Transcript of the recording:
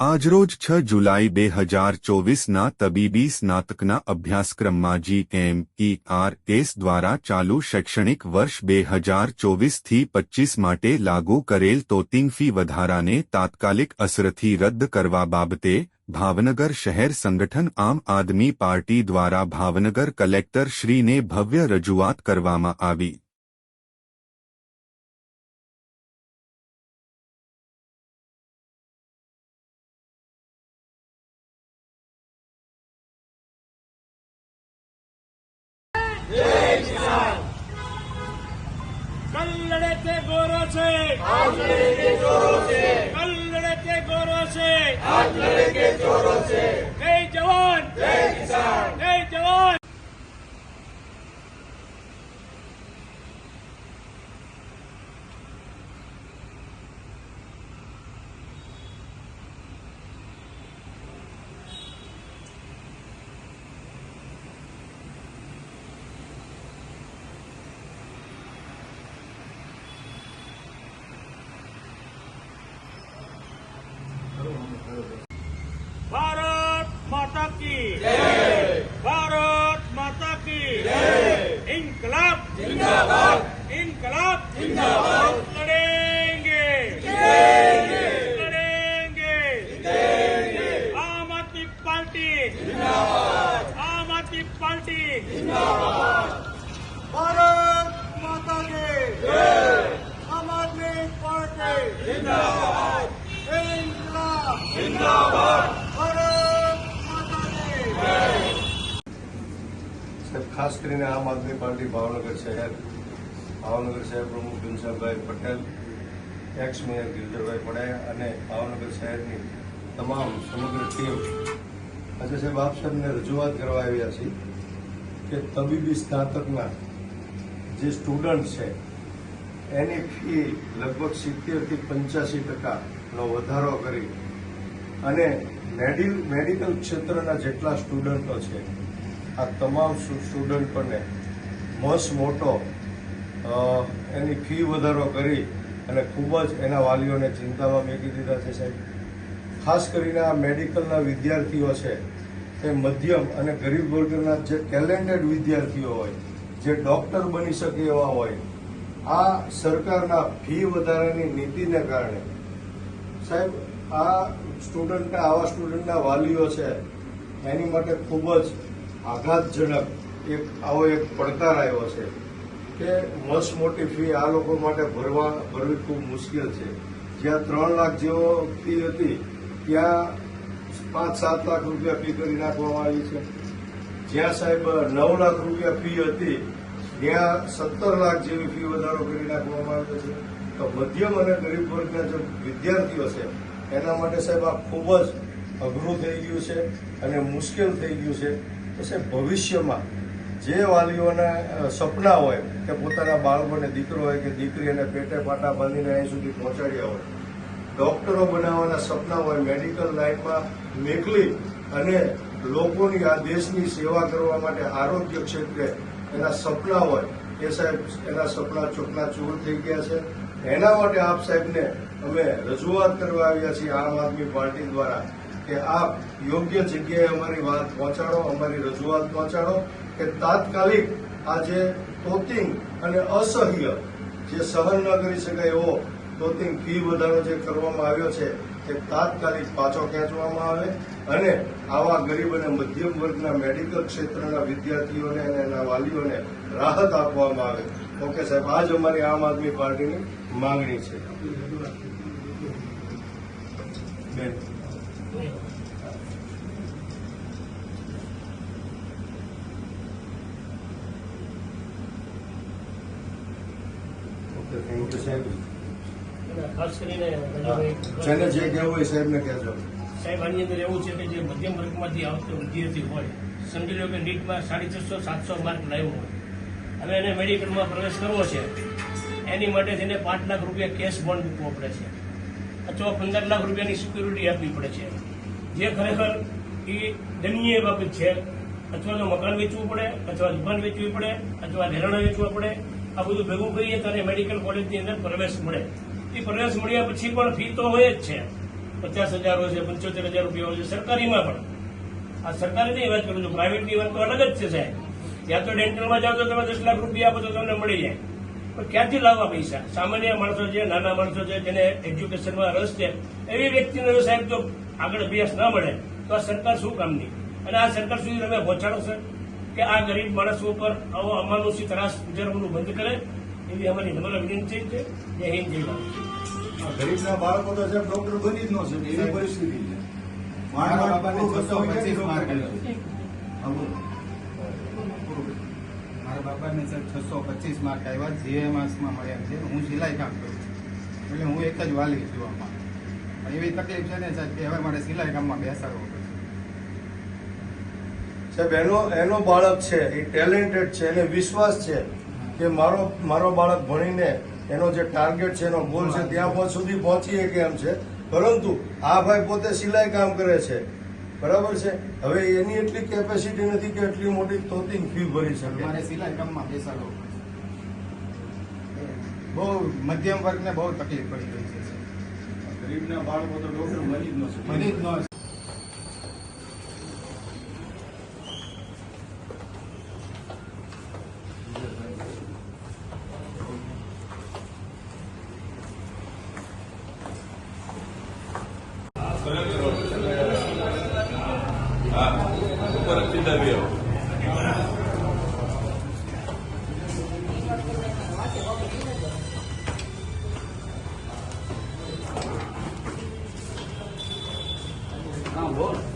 આજરોજ છ જુલાઈ બે હજાર ચોવીસના તબીબી સ્નાતકના અભ્યાસક્રમમાં જી એમ ઈ આર દ્વારા ચાલુ શૈક્ષણિક વર્ષ બે હજાર ચોવીસથી પચ્ચીસ માટે લાગુ કરેલ તોતિંગ ફી વધારાને તાત્કાલિક અસરથી રદ કરવા બાબતે ભાવનગર શહેર સંગઠન આમ આદમી પાર્ટી દ્વારા ભાવનગર કલેક્ટર શ્રીને ભવ્ય રજૂઆત કરવામાં આવી. કલ્લડે ગોરો છે. કલ્લડે ગોરો છે? ખાસ કરીને આમ આદમી પાર્ટી ભાવનગર શહેર. ભાવનગર શહેર પ્રમુખ ઘનશ્યામભાઈ પટેલ એક્સ મેયર ગિરધરભાઈ પટેલ અને ભાવનગર શહેરની તમામ સમગ્ર ટીમ. આજે સાહેબ આપ સાહેબને રજૂઆત કરવા આવ્યા છીએ કે તબીબી સ્નાતકના જે સ્ટુડન્ટ છે, એની ફી લગભગ સિત્તેરથી પંચ્યાસી ટકાનો વધારો કરી અને મેડિ, મેડિકલ ક્ષેત્રના જેટલા સ્ટુડન્ટો છે આ તમામ સ્ટુ- સ્ટુડન્ટોને મસ્ત મોટો એની ફી વધારો કરી અને ખૂબ જ એના વાલીઓને ચિંતામાં મેકી દીધા છે સાહેબ. ખાસ કરીને આ મેડિકલના વિદ્યાર્થીઓ છે, તે મધ્યમ અને ગરીબ વર્ગના જે ટેલેન્ટેડ વિદ્યાર્થીઓ હોય, જે ડૉક્ટર બની શકે એવા હોય, આ સરકારના ફી વધારાની નીતિને કારણે સાહેબ, આ સ્ટુડન્ટના, આવા સ્ટુડન્ટના વાલીઓ છે, એની માટે ખૂબ જ આઘાતજનક એક આવો એક પડકાર આવ્યો છે કે મસ મોટી ફી આ લોકો માટે ભરવા, ભરવી ખૂબ મુશ્કેલ છે. જ્યાં ત્રણ લાખ જેવો ફી હતી, ત્યાં પાંચ, સાત લાખ રૂપિયા ફી કરી નાખવામાં આવી છે. જ્યાં સાહેબ નવ લાખ રૂપિયા ફી હતી, ત્યાં સત્તર લાખ જેવી ફી વધારો કરી નાખવામાં આવ્યો છે. તો મધ્યમ અને ગરીબ વર્ગના જે વિદ્યાર્થીઓ છે, એના માટે સાહેબ આ ખૂબ જ અઘરું થઈ ગયું છે અને મુશ્કેલ થઈ ગયું છે. સાહેબ ભવિષ્યમાં જે વાલીઓના સપના હોય કે પોતાના બાળકોને દીકરો હોય કે દીકરી એને પેટે પાટા બાંધીને અહીં સુધી પહોંચાડ્યા હોય, ડોક્ટરો બનાવવાના સપના હોય, મેડિકલ લાઈનમાં નીકળી અને લોકોની આ દેશની સેવા કરવા માટે આરોગ્ય ક્ષેત્રે એના સપના હોય, એ સાહેબ એના સપના ચોકના ચૂર થઈ ગયા છે. એના માટે આપ સાહેબને અમે રજૂઆત કરવા આવ્યા છીએ આમ આદમી પાર્ટી દ્વારા. કે આપ યોગ્ય જગ્યાએ અમારી વાત પહોંચાડો અમારી રજૂઆત પહોંચાડો કે તાત્કાલિક આ જે તોતિંગ અને અસહ્ય જે સહન ન કરી શકાય એવો તોતિંગ ફી વધારો જે કરવામાં આવ્યો છે તે તાત્કાલિક પાછો ખેંચવામાં આવે અને આવા ગરીબ અને મધ્યમ વર્ગના મેડિકલ ક્ષેત્રના વિદ્યાર્થીઓને અને એના વાલીઓને રાહત આપવામાં આવે. ઓકે સાહેબ આ જ અમારી આમ આદમી પાર્ટીની માંગણી છે. બેન. થેન્ક યુ સાહેબ ખાસ કરીને રંજુભાઈ, જેને જે કહેવું હોય સાહેબને કહેજો. સાહેબ આની અંદર એવું છે કે જે મધ્યમ વર્ગમાંથી આવતો વિદ્યાર્થી હોય સમજી લો કે નીટમાં સાડી છસો સાતસો માર્ક લાવ્યો હોય. હવે એને મેડિકલમાં પ્રવેશ કરવો છે. એની માટે તેને પાંચ લાખ રૂપિયા કેશ બોન્ડ મૂકવો પડે છે. અથવા પંદર લાખ રૂપિયાની સિક્યુરિટી આપવી પડે છે. જે ખરેખર એ દયનીય બાબત છે, અથવા તો મકાન વેચવું પડે, અથવા દુકાન વેચવી પડે, અથવા ઘરેણા વેચવા પડે, આ બધું ભેગું કરીએ ત્યારે મેડિકલ કોલેજની અંદર પ્રવેશ મળે. એ પ્રવેશ મળ્યા પછી પણ ફી તો હોય જ છે. પચાસ હજાર હોય છે, પંચોતેર હજાર રૂપિયા હોય છે, સરકારીમાં પણ. આ સરકારીની વાત કરું છું પ્રાઇવેટની વાત તો અલગ જ છે સાહેબ. ત્યાં તો ડેન્ટલમાં જાઓ તો તમે દસ લાખ રૂપિયા આપો તો તમને મળી જાય. પણ ક્યાંથી લાવવા પૈસા સામાન્ય માણસો છે નાના માણસો છે જેને એજ્યુકેશનમાં રસ છે એવી વ્યક્તિને સાહેબ જો આગળ અભ્યાસ ના મળે તો આ સરકાર શું કામની? અને આ સરકાર સુધી તમે પહોંચાડો સર કે આ ગરીબ માણસો ઉપર આવો અમાનુષી ત્રાસ ગુજારવાનું બંધ કરે? એવી અમારી નમ્ર વિનંતી છે. જય હિન્દ જય ભારત. ગરીબના બાળકો તો સાહેબ ડોક્ટર બની જ ન શકે એવી પરિસ્થિતિ છે. મારા બાબાને છસો પચીસ માર્ક મારા બાપાને સર છસો પચીસ માર્ક આવ્યા જીએમઆસમાં મળ્યા છે હું સિલાઈ કામ કરું એટલે હું એક જ વાલી છું આમાં. એવી તકલીફ છે ને સાહેબ કે હવે મારે સિલાઈ કામમાં બેસાડવો સાહેબ એનો એનો બાળક છે એ ટેલેન્ટેડ છે એને વિશ્વાસ છે કે મારો મારો બાળક ભણીને એનો જે ટાર્ગેટ છે એનો ગોલ છે ત્યાં સુધી પહોંચી શકે એમ છે. પરંતુ આ ભાઈ પોતે સિલાઈ કામ કરે છે. બરાબર છે? હવે એની એટલી કેપેસિટી નથી કે એટલી મોટી તોતિંગ ફી ભરી શકે. મારે સિલાઈ બેસાડો. બહુ મધ્યમ વર્ગને બહુ તકલીફ પડી રહી છે. ગરીબના બાળકો તો ડોક્ટર બની જ ન બની જ ન ઉપર જ સીધા બી આવો.